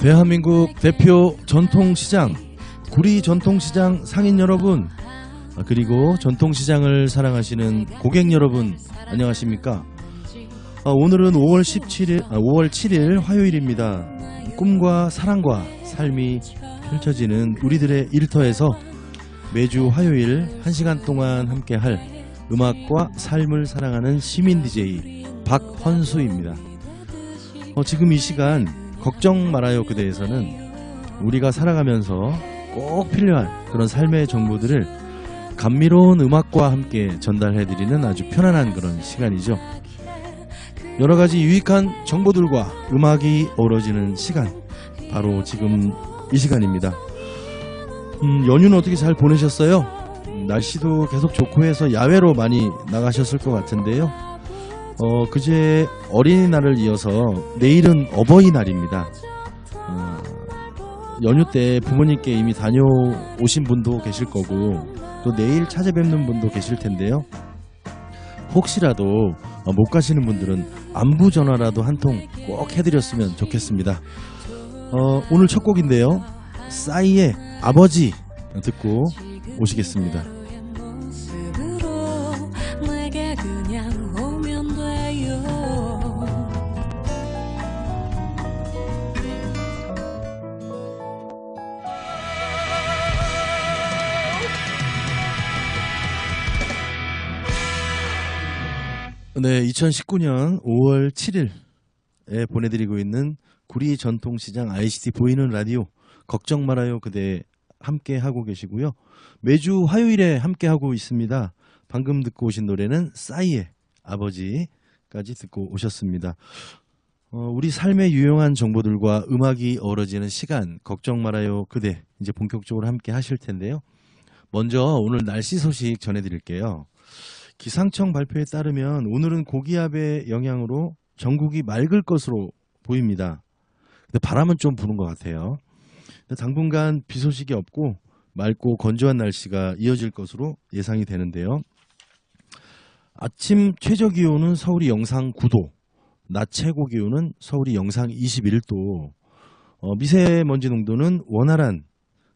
대한민국 대표 전통시장 구리 전통시장 상인 여러분 아, 그리고 전통시장을 사랑하시는 고객 여러분 안녕하십니까? 아, 오늘은 5월 17일 아, 5월 7일 화요일입니다. 꿈과 사랑과 삶이 펼쳐지는 우리들의 일터에서 매주 화요일 1시간 동안 함께할 음악과 삶을 사랑하는 시민 DJ 박헌수입니다. 어, 지금 이 시간 걱정 말아요 그대에서는 우리가 살아가면서 꼭 필요한 그런 삶의 정보들을 감미로운 음악과 함께 전달해드리는 아주 편안한 그런 시간이죠. 여러 가지 유익한 정보들과 음악이 어우러지는 시간, 바로 지금 이 시간입니다. 음, 연휴는 어떻게 잘 보내셨어요? 음, 날씨도 계속 좋고 해서 야외로 많이 나가셨을 것 같은데요. 어, 그제 어린이날을 이어서 내일은 어버이날입니다. 어, 연휴 때 부모님께 이미 다녀오신 분도 계실 거고 또 내일 찾아뵙는 분도 계실 텐데요. 혹시라도 어, 못 가시는 분들은 안부 전화라도 한 통 꼭 해드렸으면 좋겠습니다. 어, 오늘 첫 곡인데요. 싸이의 아버지 듣고 오시겠습니다. 네, 2019년 5월 7일에 보내드리고 있는 구리 전통시장 ICT 보이는 라디오 걱정 말아요 그대 함께 하고 계시고요. 매주 화요일에 함께 하고 있습니다. 방금 듣고 오신 노래는 싸이의 아버지까지 듣고 오셨습니다. 어, 우리 삶의 유용한 정보들과 음악이 어우러지는 시간 걱정 말아요 그대 이제 본격적으로 함께 하실 텐데요. 먼저 오늘 날씨 소식 전해드릴게요. 기상청 발표에 따르면 오늘은 고기압의 영향으로 전국이 맑을 것으로 보입니다. 근데 바람은 좀 부는 것 같아요. 당분간 비 소식이 없고 맑고 건조한 날씨가 이어질 것으로 예상이 되는데요. 아침 최저 기온은 서울이 영상 9도, 낮 최고 기온은 서울이 영상 21도, 어, 미세먼지 농도는 원활한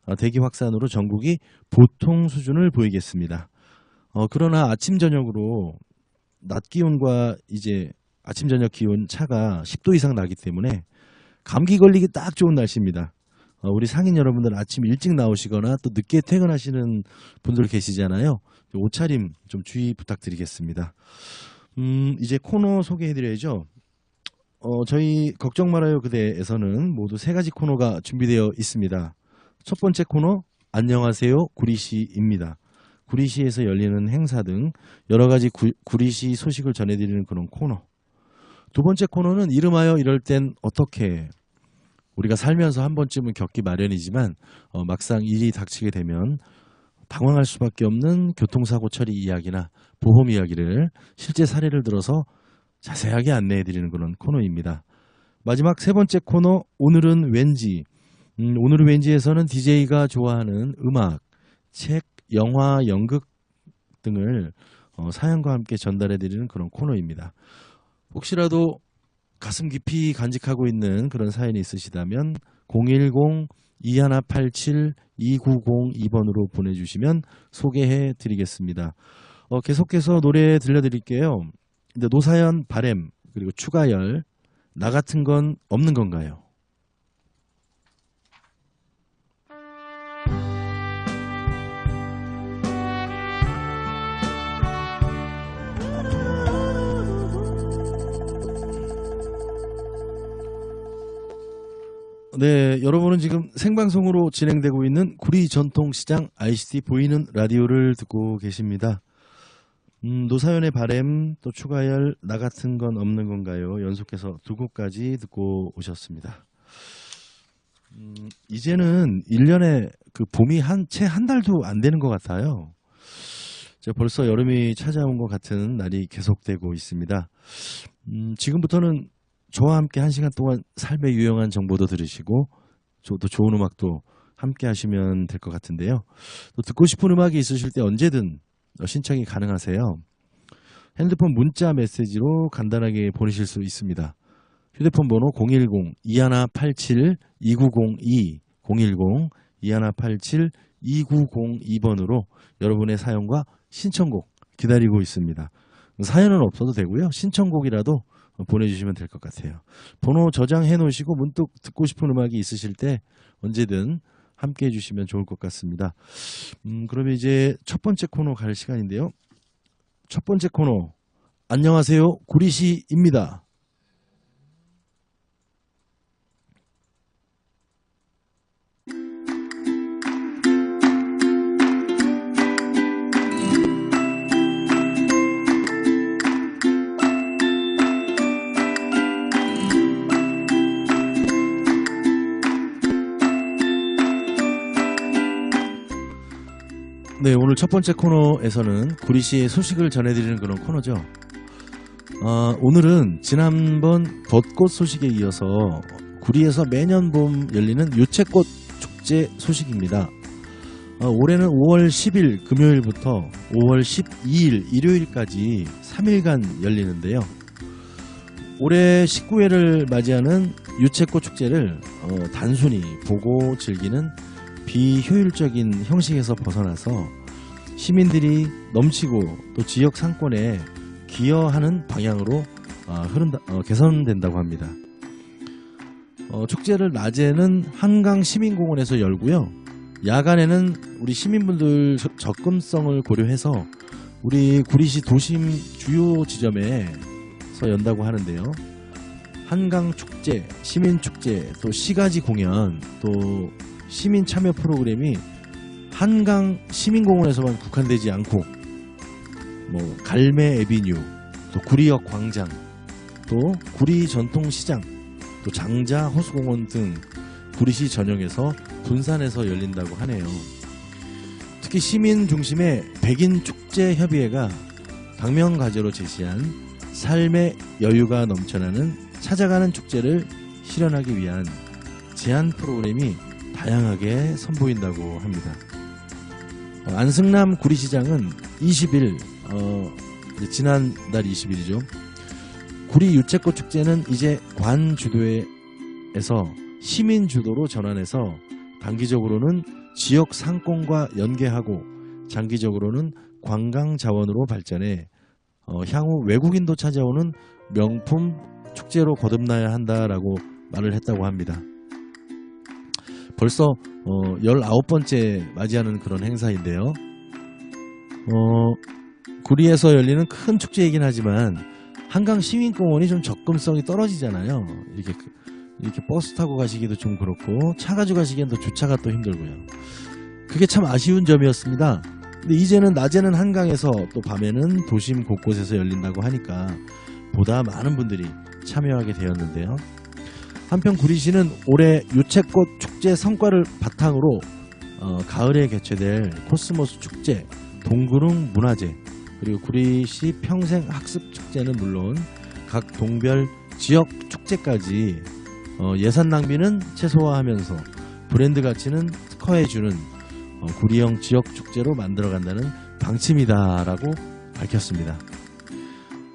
어, 대기 확산으로 전국이 보통 수준을 보이겠습니다. 어, 그러나 아침 저녁으로 낮 기온과 이제 아침 저녁 기온 차가 10도 이상 나기 때문에 감기 걸리기 딱 좋은 날씨입니다. 어, 우리 상인 여러분들 아침 일찍 나오시거나 또 늦게 퇴근하시는 분들 계시잖아요. 옷차림 좀 주의 부탁드리겠습니다. 음, 이제 코너 소개해드려야죠. 어, 저희 걱정 말아요 그대에서는 모두 세 가지 코너가 준비되어 있습니다. 첫 번째 코너 안녕하세요 구리시입니다. 구리시에서 열리는 행사 등 여러 가지 구, 구리시 소식을 전해드리는 그런 코너. 두 번째 코너는 이름하여 이럴 땐 어떻게 우리가 살면서 한 번쯤은 겪기 마련이지만 어, 막상 일이 닥치게 되면 당황할 수밖에 없는 교통사고 처리 이야기나 보험 이야기를 실제 사례를 들어서 자세하게 안내해 드리는 그런 코너입니다. 마지막 세 번째 코너 오늘은 왠지 음, 오늘은 왠지에서는 DJ가 좋아하는 음악, 책, 영화, 연극 등을 어, 사연과 함께 전달해드리는 그런 코너입니다. 혹시라도 가슴 깊이 간직하고 있는 그런 사연이 있으시다면 010-2187-2902번으로 보내주시면 소개해 드리겠습니다. 어, 계속해서 노래 들려드릴게요. 근데 노사연 바램 그리고 추가열 나 같은 건 없는 건가요? 네, 여러분은 지금 생방송으로 진행되고 있는 구리 전통시장 ICT 보이는 라디오를 듣고 계십니다. 음, 노사연의 바램 또 추가열 나 같은 건 없는 건가요? 연속해서 두 곡까지 듣고 오셨습니다. 음, 이제는 1년에 그 봄이 한 채 한 달도 안 되는 것 같아요. 이제 벌써 여름이 찾아온 것 같은 날이 계속되고 있습니다. 음, 지금부터는 저와 함께 한 시간 동안 삶의 유용한 정보도 들으시고 또 좋은 음악도 함께 하시면 될 것 같은데요. 또 듣고 싶은 음악이 있으실 때 언제든 신청이 가능하세요. 핸드폰 문자 메시지로 간단하게 보내실 수 있습니다. 휴대폰 번호 010-2187-2902 010-2187-2902번으로 여러분의 사연과 신청곡 기다리고 있습니다. 사연은 없어도 되고요. 신청곡이라도 보내주시면 될 것 같아요. 번호 저장해 놓으시고 문득 듣고 싶은 음악이 있으실 때 언제든 함께 해주시면 좋을 것 같습니다. 음, 그러면 이제 첫 번째 코너 갈 시간인데요. 첫 번째 코너 안녕하세요 구리시입니다. 네, 오늘 첫 번째 코너에서는 구리시의 소식을 전해드리는 그런 코너죠. 아, 오늘은 지난번 벚꽃 소식에 이어서 구리에서 매년 봄 열리는 유채꽃 축제 소식입니다. 아, 올해는 5월 10일 금요일부터 5월 12일 일요일까지 3일간 열리는데요. 올해 19회를 맞이하는 유채꽃 축제를 어, 단순히 보고 즐기는 비효율적인 형식에서 벗어나서 시민들이 넘치고 또 지역 상권에 기여하는 방향으로 아, 흐른다, 어, 개선된다고 합니다. 어, 축제를 낮에는 한강 시민공원에서 열고요. 야간에는 우리 시민분들 저- 접근성을 고려해서 우리 구리시 도심 주요 지점에서 연다고 하는데요. 한강 축제, 시민 축제, 또 시가지 공연, 또 시민 참여 프로그램이 한강 시민공원에서만 국한되지 않고 뭐 갈매 에비뉴, 또 구리역 광장, 또 구리 전통시장, 또 장자 호수공원 등 구리시 전역에서 분산해서 열린다고 하네요. 특히 시민 중심의 백인 축제 협의회가 방명가제로 제시한 삶의 여유가 넘쳐나는 찾아가는 축제를 실현하기 위한 제안 프로그램이 다양하게 선보인다고 합니다. 어, 안승남 구리시장은 20일, 어, 지난달 20일이죠. 구리 유채꽃 축제는 이제 관 주도에서 시민 주도로 전환해서 단기적으로는 지역 상권과 연계하고 장기적으로는 관광 자원으로 발전해 어, 향후 외국인도 찾아오는 명품 축제로 거듭나야 한다라고 말을 했다고 합니다. 벌써 어, 19번째 맞이하는 그런 행사인데요. 어, 구리에서 열리는 큰 축제이긴 하지만 한강 시민공원이 좀 접근성이 떨어지잖아요. 이렇게 그- 이렇게 버스 타고 가시기도 좀 그렇고 차 가지고 가시기엔 또 주차가 또 힘들고요. 그게 참 아쉬운 점이었습니다. 근데 이제는 낮에는 한강에서 또 밤에는 도심 곳곳에서 열린다고 하니까 보다 많은 분들이 참여하게 되었는데요. 한편 구리시는 올해 유채꽃 축제 성과를 바탕으로 어, 가을에 개최될 코스모스 축제, 동구릉 문화제, 그리고 구리시 평생 학습 축제는 물론 각 동별 지역 축제까지 어, 예산 낭비는 최소화하면서 브랜드 가치는 특화해주는 어, 구리형 지역 축제로 만들어간다는 방침이다라고 밝혔습니다.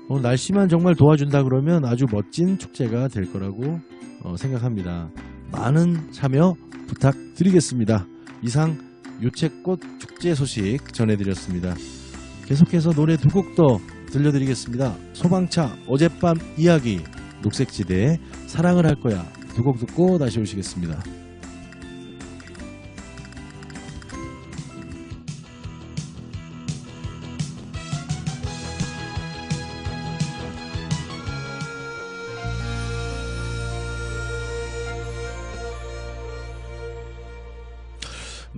어, 날씨만 정말 도와준다 그러면 아주 멋진 축제가 될 거라고 어, 생각합니다. 많은 참여 부탁드리겠습니다. 이상 유채꽃 축제 소식 전해드렸습니다. 계속해서 노래 두 곡 더 들려드리겠습니다. 소방차 어젯밤 이야기 녹색지대 사랑을 할 거야 두 곡 듣고 다시 오시겠습니다.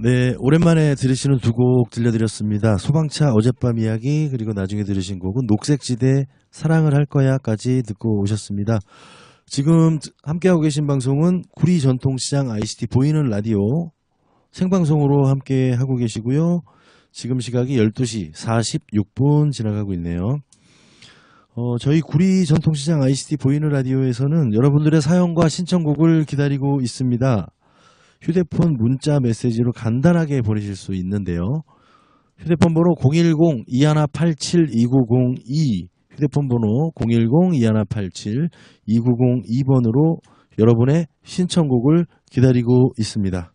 네, 오랜만에 들으시는 두 곡 들려드렸습니다. 소방차 어젯밤 이야기 그리고 나중에 들으신 곡은 녹색지대 사랑을 할 거야까지 듣고 오셨습니다. 지금 함께하고 계신 방송은 구리 전통시장 ICT 보이는 라디오 생방송으로 함께 하고 계시고요. 지금 시각이 12시 46분 지나가고 있네요. 어, 저희 구리 전통시장 ICT 보이는 라디오에서는 여러분들의 사연과 신청곡을 기다리고 있습니다. 휴대폰 문자 메시지로 간단하게 보내실 수 있는데요. 휴대폰 번호 010-2187-2902 휴대폰 번호 010-2187-2902번으로 여러분의 신청곡을 기다리고 있습니다.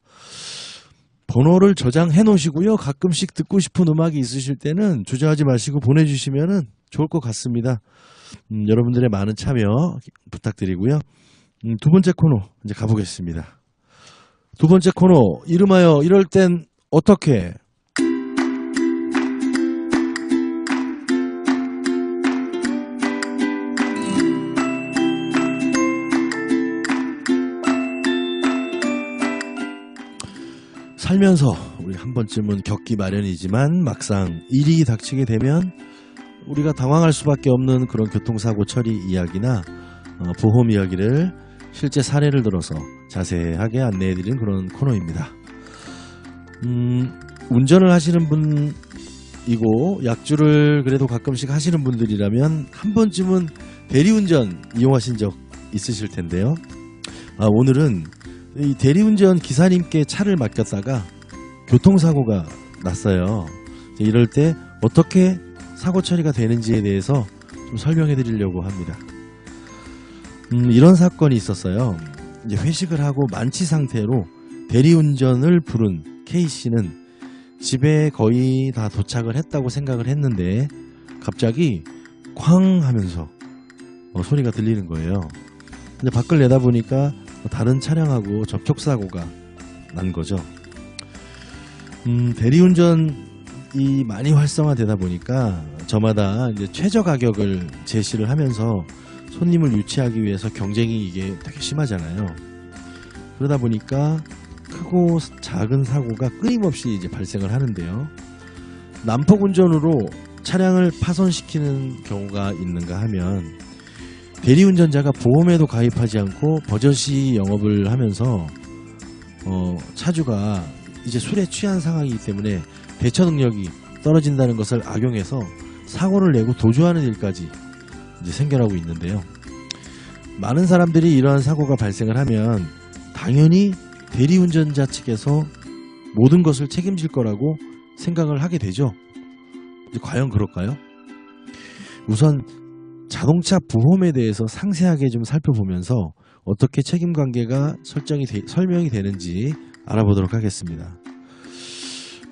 번호를 저장해 놓으시고요. 가끔씩 듣고 싶은 음악이 있으실 때는 주저하지 마시고 보내주시면 좋을 것 같습니다. 음, 여러분들의 많은 참여 부탁드리고요. 음, 두 번째 코너 이제 가보겠습니다. 두 번째 코너 이름하여 이럴 땐 어떻게? 살면서 우리 한 번쯤은 겪기 마련이지만 막상 일이 닥치게 되면 우리가 당황할 수밖에 없는 그런 교통사고 처리 이야기나 어, 보험 이야기를 실제 사례를 들어서 자세하게 안내해드리는 그런 코너입니다. 음, 운전을 하시는 분이고 약주를 그래도 가끔씩 하시는 분들이라면 한 번쯤은 대리운전 이용하신 적 있으실 텐데요. 아, 오늘은 이 대리운전 기사님께 차를 맡겼다가 교통사고가 났어요. 이럴 때 어떻게 사고 처리가 되는지에 대해서 좀 설명해 드리려고 합니다. 음, 이런 사건이 있었어요. 이제 회식을 하고 만취 상태로 대리운전을 부른 K씨는 집에 거의 다 도착을 했다고 생각을 했는데 갑자기 쾅 하면서 어, 소리가 들리는 거예요. 근데 밖을 내다보니까 다른 차량하고 접촉사고가 난 거죠. 음, 대리운전이 많이 활성화되다 보니까 저마다 이제 최저 가격을 제시를 하면서 손님을 유치하기 위해서 경쟁이 이게 되게 심하잖아요. 그러다 보니까 크고 작은 사고가 끊임없이 이제 발생을 하는데요. 난폭 운전으로 차량을 파손시키는 경우가 있는가 하면 대리운전자가 보험에도 가입하지 않고 버젓이 영업을 하면서 어, 차주가 이제 술에 취한 상황이기 때문에 대처 능력이 떨어진다는 것을 악용해서 사고를 내고 도주하는 일까지 이제 생겨나고 있는데요. 많은 사람들이 이러한 사고가 발생을 하면 당연히 대리운전자 측에서 모든 것을 책임질 거라고 생각을 하게 되죠. 과연 그럴까요? 우선 자동차 보험에 대해서 상세하게 좀 살펴보면서 어떻게 책임 관계가 설정이 되- 설명이 되는지 알아보도록 하겠습니다.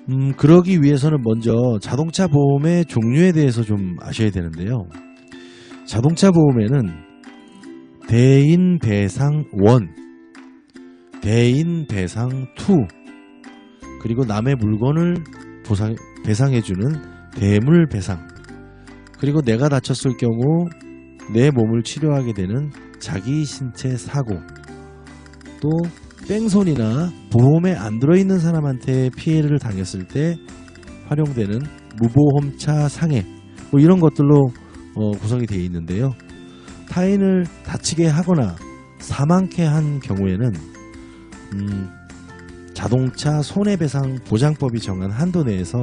음, 그러기 위해서는 먼저 자동차 보험의 종류에 대해서 좀 아셔야 되는데요. 자동차 보험에는 대인 배상 1, 대인 배상 2, 그리고 남의 물건을 보상, 배상해주는 대물 배상, 그리고 내가 다쳤을 경우 내 몸을 치료하게 되는 자기 신체 사고, 또 뺑소니나 보험에 안 들어있는 사람한테 피해를 당했을 때 활용되는 무보험차 상해, 뭐 이런 것들로 어, 구성이 되어 있는데요. 타인을 다치게 하거나 사망케 한 경우에는 음, 자동차 손해배상 보장법이 정한 한도 내에서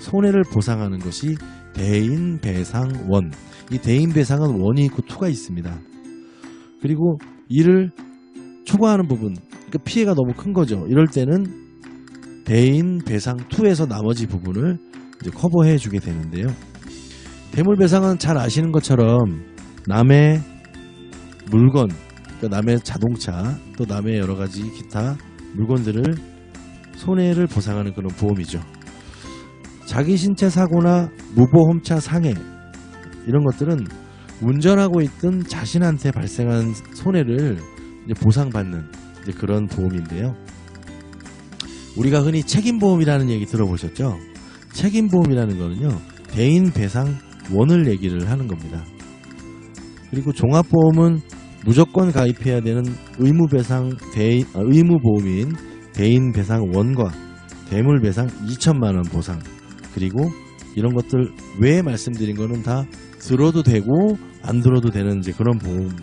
손해를 보상하는 것이 대인 배상 원. 이 대인 배상은 원이 있고 투가 있습니다. 그리고 이를 초과하는 부분, 그러니까 피해가 너무 큰 거죠. 이럴 때는 대인 배상 2에서 나머지 부분을 커버해 주게 되는데요. 대물배상은 잘 아시는 것처럼 남의 물건, 그러니까 남의 자동차, 또 남의 여러 가지 기타 물건들을 손해를 보상하는 그런 보험이죠. 자기 신체 사고나 무보험차 상해 이런 것들은 운전하고 있던 자신한테 발생한 손해를 보상받는 그런 보험인데요. 우리가 흔히 책임보험이라는 얘기 들어보셨죠? 책임보험이라는 거는요, 대인 배상 원을 얘기를 하는 겁니다. 그리고 종합보험은 무조건 가입해야 되는 의무배상 대인, 아, 의무보험인 대인배상 원과 대물배상 2천만 원 보상, 그리고 이런 것들 외에 말씀드린 거는 다 들어도 되고 안 들어도 되는 이제 그런 보험으로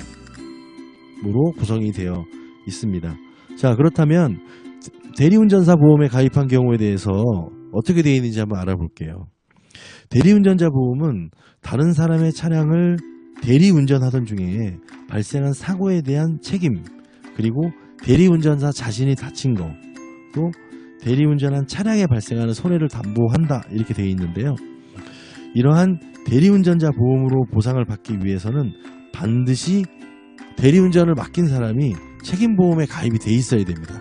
구성이 되어 있습니다. 자, 그렇다면 대리운전사 보험에 가입한 경우에 대해서 어떻게 되어 있는지 한번 알아볼게요. 대리운전자 보험은 다른 사람의 차량을 대리운전하던 중에 발생한 사고에 대한 책임, 그리고 대리운전사 자신이 다친 거, 또 대리운전한 차량에 발생하는 손해를 담보한다 이렇게 되어 있는데요. 이러한 대리운전자 보험으로 보상을 받기 위해서는 반드시 대리운전을 맡긴 사람이 책임보험에 가입이 돼 있어야 됩니다.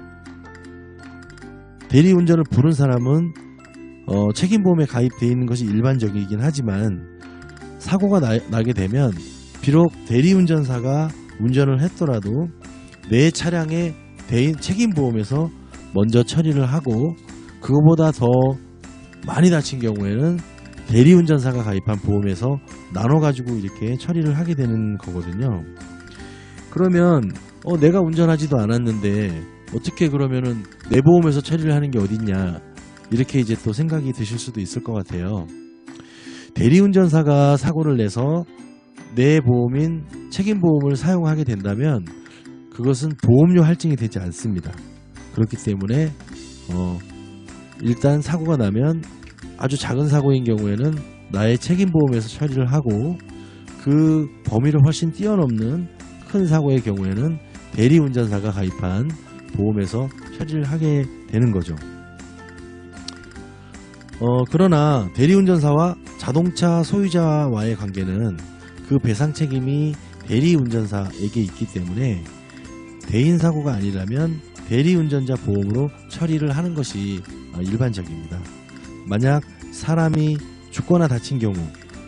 대리운전을 부른 사람은 어, 책임보험에 가입돼 있는 것이 일반적이긴 하지만 사고가 나, 게 되면 비록 대리운전사가 운전을 했더라도 내 차량의 대인 책임보험에서 먼저 처리를 하고 그거보다 더 많이 다친 경우에는 대리운전사가 가입한 보험에서 나눠가지고 이렇게 처리를 하게 되는 거거든요. 그러면 어, 내가 운전하지도 않았는데 어떻게 그러면은 내 보험에서 처리를 하는 게 어딨냐 이렇게 이제 또 생각이 드실 수도 있을 것 같아요. 대리운전사가 사고를 내서 내 보험인 책임보험을 사용하게 된다면 그것은 보험료 할증이 되지 않습니다. 그렇기 때문에 어, 일단 사고가 나면 아주 작은 사고인 경우에는 나의 책임보험에서 처리를 하고 그 범위를 훨씬 뛰어넘는 큰 사고의 경우에는 대리운전사가 가입한 보험에서 처리를 하게 되는 거죠. 어, 그러나 대리운전사와 자동차 소유자와의 관계는 그 배상 책임이 대리운전사에게 있기 때문에 대인 사고가 아니라면 대리운전자 보험으로 처리를 하는 것이 어, 일반적입니다. 만약 사람이 죽거나 다친 경우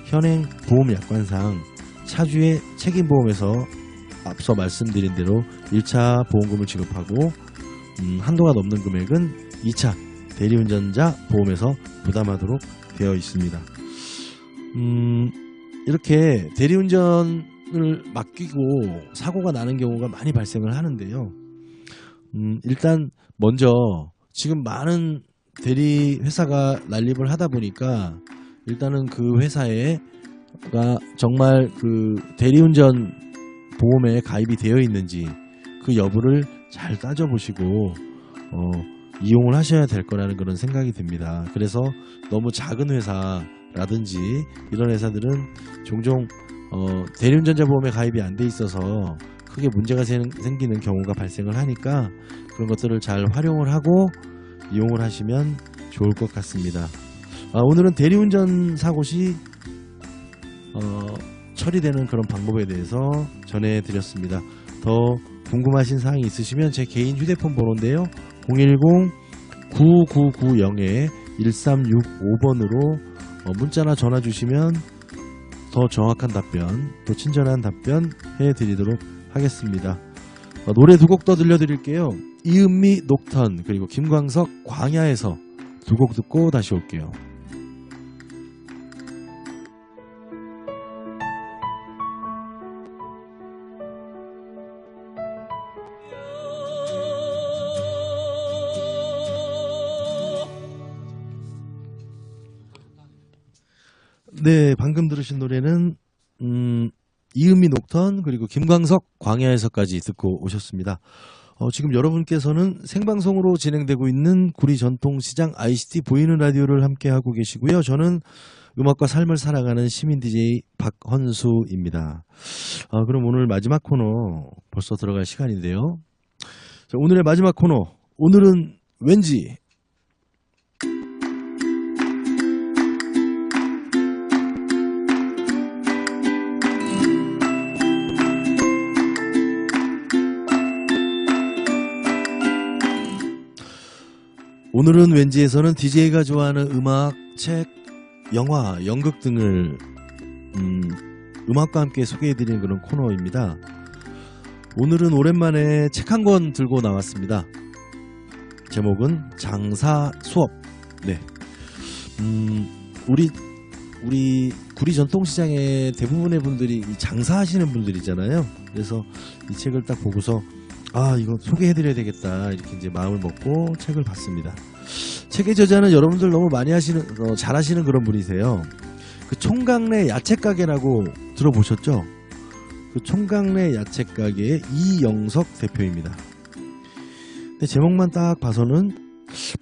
현행 보험 약관상 차주의 책임보험에서 앞서 말씀드린 대로 1차 보험금을 지급하고 음, 한도가 넘는 금액은 2차 대리운전자 보험에서 부담하도록 되어 있습니다. 음, 이렇게 대리운전을 맡기고 사고가 나는 경우가 많이 발생을 하는데요. 음, 일단 먼저 지금 많은 대리 회사가 난립을 하다 보니까 일단은 그 회사에가 정말 그 대리운전 보험에 가입이 되어 있는지 그 여부를 잘 따져보시고 어, 이용을 하셔야 될 거라는 그런 생각이 듭니다. 그래서 너무 작은 회사라든지 이런 회사들은 종종 어, 대리운전자 보험에 가입이 안 돼 있어서 크게 문제가 생- 생기는 경우가 발생을 하니까 그런 것들을 잘 활용을 하고 이용을 하시면 좋을 것 같습니다. 아, 오늘은 대리운전 사고 시 어, 처리되는 그런 방법에 대해서 전해드렸습니다. 더 궁금하신 사항이 있으시면 제 개인 휴대폰 번호인데요. 010-9990-1365번으로 어, 문자나 전화 주시면 더 정확한 답변, 또 친절한 답변 해드리도록 하겠습니다. 어, 노래 두 곡 더 들려드릴게요. 이은미 녹턴 그리고 김광석 광야에서 두 곡 듣고 다시 올게요. 네, 방금 들으신 노래는 음, 이은미 녹턴 그리고 김광석 광야에서까지 듣고 오셨습니다. 어, 지금 여러분께서는 생방송으로 진행되고 있는 구리 전통시장 ICT 보이는 라디오를 함께 하고 계시고요. 저는 음악과 삶을 살아가는 시민 DJ 박헌수입니다. 아, 그럼 오늘 마지막 코너 벌써 들어갈 시간인데요. 자, 오늘의 마지막 코너 오늘은 왠지 오늘은 왠지에서는 DJ가 좋아하는 음악, 책, 영화, 연극 등을 음, 음악과 함께 소개해드리는 그런 코너입니다. 오늘은 오랜만에 책 한 권 들고 나왔습니다. 제목은 장사 수업. 네. 음, 우리 우리 구리 전통시장의 대부분의 분들이 이 장사하시는 분들이잖아요. 그래서 이 책을 딱 보고서 아 이거 소개해드려야 되겠다 이렇게 이제 마음을 먹고 책을 봤습니다. 책의 저자는 여러분들 너무 많이 하시는 어, 잘하시는 그런 분이세요. 그 총각내 야채 가게라고 들어보셨죠? 그 총각내 야채 가게의 이영석 대표입니다. 근데 제목만 딱 봐서는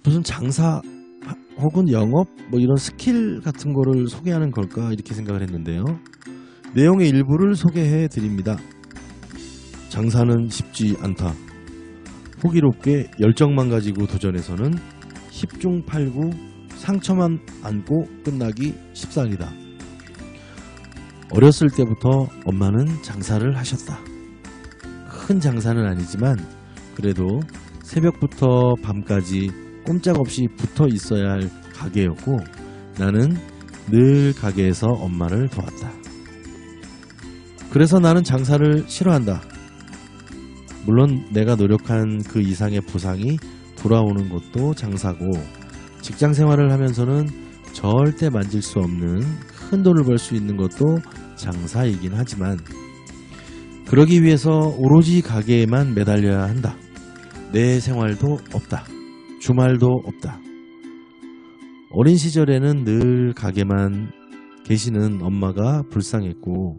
무슨 장사 하- 혹은 영업 뭐 이런 스킬 같은 거를 소개하는 걸까 이렇게 생각을 했는데요. 내용의 일부를 소개해 드립니다. 장사는 쉽지 않다. 호기롭게 열정만 가지고 도전해서는 10중 8구 상처만 안고 끝나기 십상이다. 어렸을 때부터 엄마는 장사를 하셨다. 큰 장사는 아니지만 그래도 새벽부터 밤까지 꼼짝없이 붙어 있어야 할 가게였고 나는 늘 가게에서 엄마를 도왔다. 그래서 나는 장사를 싫어한다. 물론 내가 노력한 그 이상의 보상이 돌아오는 것도 장사고 직장 생활을 하면서는 절대 만질 수 없는 큰 돈을 벌 수 있는 것도 장사이긴 하지만 그러기 위해서 오로지 가게에만 매달려야 한다. 내 생활도 없다. 주말도 없다. 어린 시절에는 늘 가게만 계시는 엄마가 불쌍했고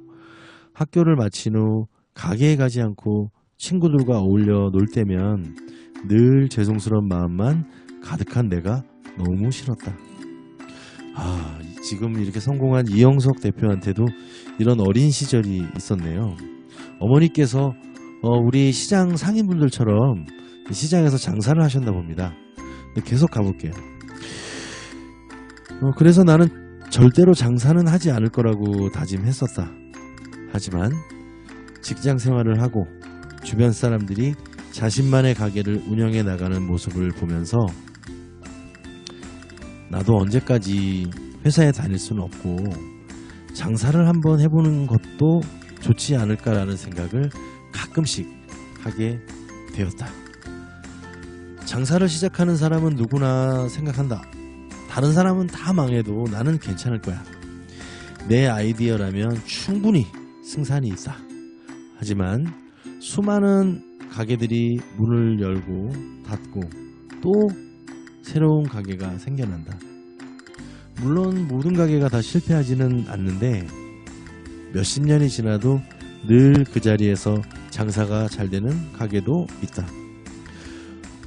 학교를 마친 후 가게에 가지 않고 친구들과 어울려 놀 때면 늘 죄송스러운 마음만 가득한 내가 너무 싫었다. 아, 지금 이렇게 성공한 이영석 대표한테도 이런 어린 시절이 있었네요. 어머니께서 어, 우리 시장 상인분들처럼 시장에서 장사를 하셨나 봅니다. 계속 가볼게요. 어, 그래서 나는 절대로 장사는 하지 않을 거라고 다짐했었다. 하지만 직장 생활을 하고 주변 사람들이 자신만의 가게를 운영해 나가는 모습을 보면서 나도 언제까지 회사에 다닐 수는 없고 장사를 한번 해보는 것도 좋지 않을까라는 생각을 가끔씩 하게 되었다. 장사를 시작하는 사람은 누구나 생각한다. 다른 사람은 다 망해도 나는 괜찮을 거야. 내 아이디어라면 충분히 승산이 있다. 하지만 수많은 가게들이 문을 열고 닫고 또 새로운 가게가 생겨난다. 물론 모든 가게가 다 실패하지는 않는데 몇십 년이 지나도 늘 그 자리에서 장사가 잘 되는 가게도 있다.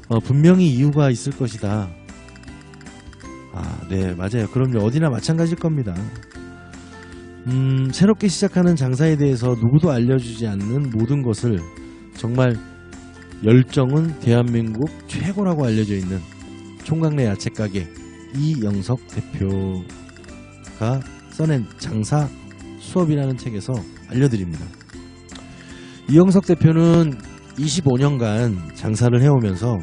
어, 분명히 이유가 있을 것이다. 아, 네, 맞아요. 그럼요. 어디나 마찬가지일 겁니다. 음, 새롭게 시작하는 장사에 대해서 누구도 알려주지 않는 모든 것을 정말 열정은 대한민국 최고라고 알려져 있는 총각내 야채 가게 이영석 대표가 써낸 장사 수업이라는 책에서 알려드립니다. 이영석 대표는 25년간 장사를 해오면서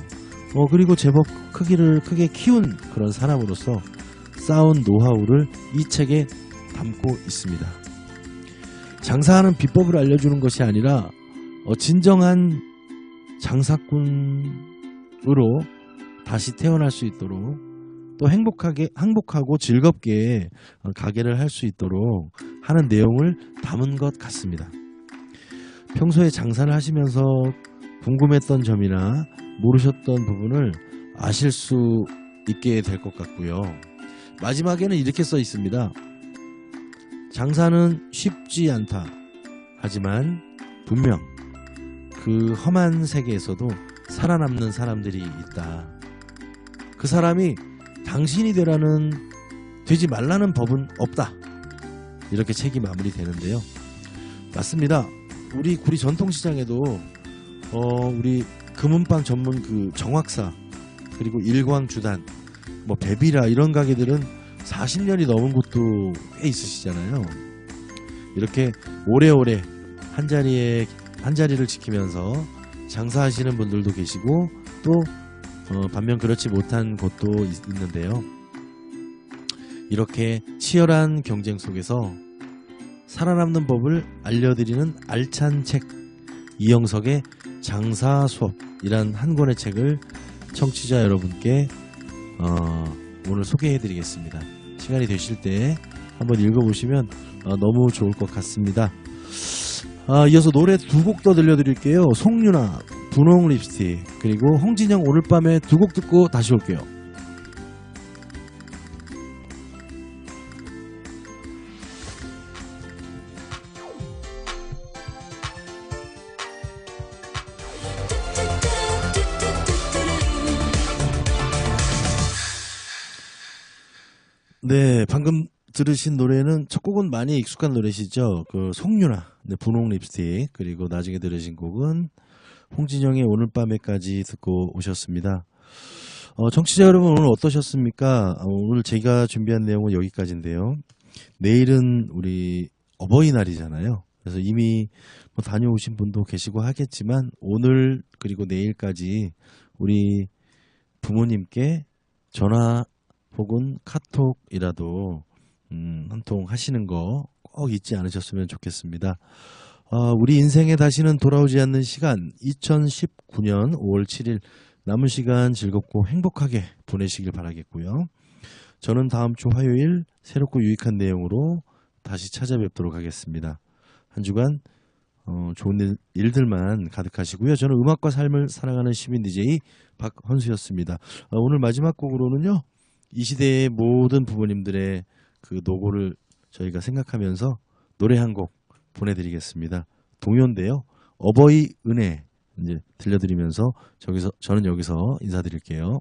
어, 그리고 제법 크기를 크게 키운 그런 사람으로서 쌓은 노하우를 이 책에 담고 있습니다. 장사하는 비법을 알려주는 것이 아니라 어, 진정한 장사꾼으로 다시 태어날 수 있도록 또 행복하게 행복하고 즐겁게 어, 가게를 할 수 있도록 하는 내용을 담은 것 같습니다. 평소에 장사를 하시면서 궁금했던 점이나 모르셨던 부분을 아실 수 있게 될 것 같고요. 마지막에는 이렇게 써 있습니다. 장사는 쉽지 않다. 하지만 분명 그 험한 세계에서도 살아남는 사람들이 있다. 그 사람이 당신이 되라는 되지 말라는 법은 없다. 이렇게 책이 마무리되는데요. 맞습니다. 우리 구리 전통시장에도 어 우리 금은빵 전문 그 정확사 그리고 일광주단 뭐 베비라 이런 가게들은 40년이 넘은 곳도 꽤 있으시잖아요. 이렇게 오래오래 한 자리에 한 자리를 지키면서 장사하시는 분들도 계시고 또 어, 반면 그렇지 못한 곳도 있, 있는데요. 이렇게 치열한 경쟁 속에서 살아남는 법을 알려드리는 알찬 책 이영석의 장사 수업이란 한 권의 책을 청취자 여러분께 어, 오늘 소개해드리겠습니다. 시간이 되실 때 한번 읽어보시면 어, 너무 좋을 것 같습니다. 아, 이어서 노래 두 곡 더 들려드릴게요. 송유나 분홍 립스틱 그리고 홍진영 오늘 밤에 두 곡 듣고 다시 올게요. 네, 방금 들으신 노래는 첫 곡은 많이 익숙한 노래시죠. 그 송유나, 네, 분홍 립스틱 그리고 나중에 들으신 곡은 홍진영의 오늘 밤에까지 듣고 오셨습니다. 어, 청취자 여러분 오늘 어떠셨습니까? 어, 오늘 제가 준비한 내용은 여기까지인데요. 내일은 우리 어버이날이잖아요. 그래서 이미 뭐 다녀오신 분도 계시고 하겠지만 오늘 그리고 내일까지 우리 부모님께 전화 혹은 카톡이라도 음, 한 통 하시는 거 꼭 잊지 않으셨으면 좋겠습니다. 어, 우리 인생에 다시는 돌아오지 않는 시간 2019년 5월 7일 남은 시간 즐겁고 행복하게 보내시길 바라겠고요. 저는 다음 주 화요일 새롭고 유익한 내용으로 다시 찾아뵙도록 하겠습니다. 한 주간 어, 좋은 일, 일들만 가득하시고요. 저는 음악과 삶을 사랑하는 시민 DJ 박헌수였습니다. 어, 오늘 마지막 곡으로는요. 이 시대의 모든 부모님들의 그 노고를 저희가 생각하면서 노래 한 곡 보내드리겠습니다. 동요인데요. 어버이 은혜 이제 들려드리면서 저기서 저는 여기서 인사드릴게요.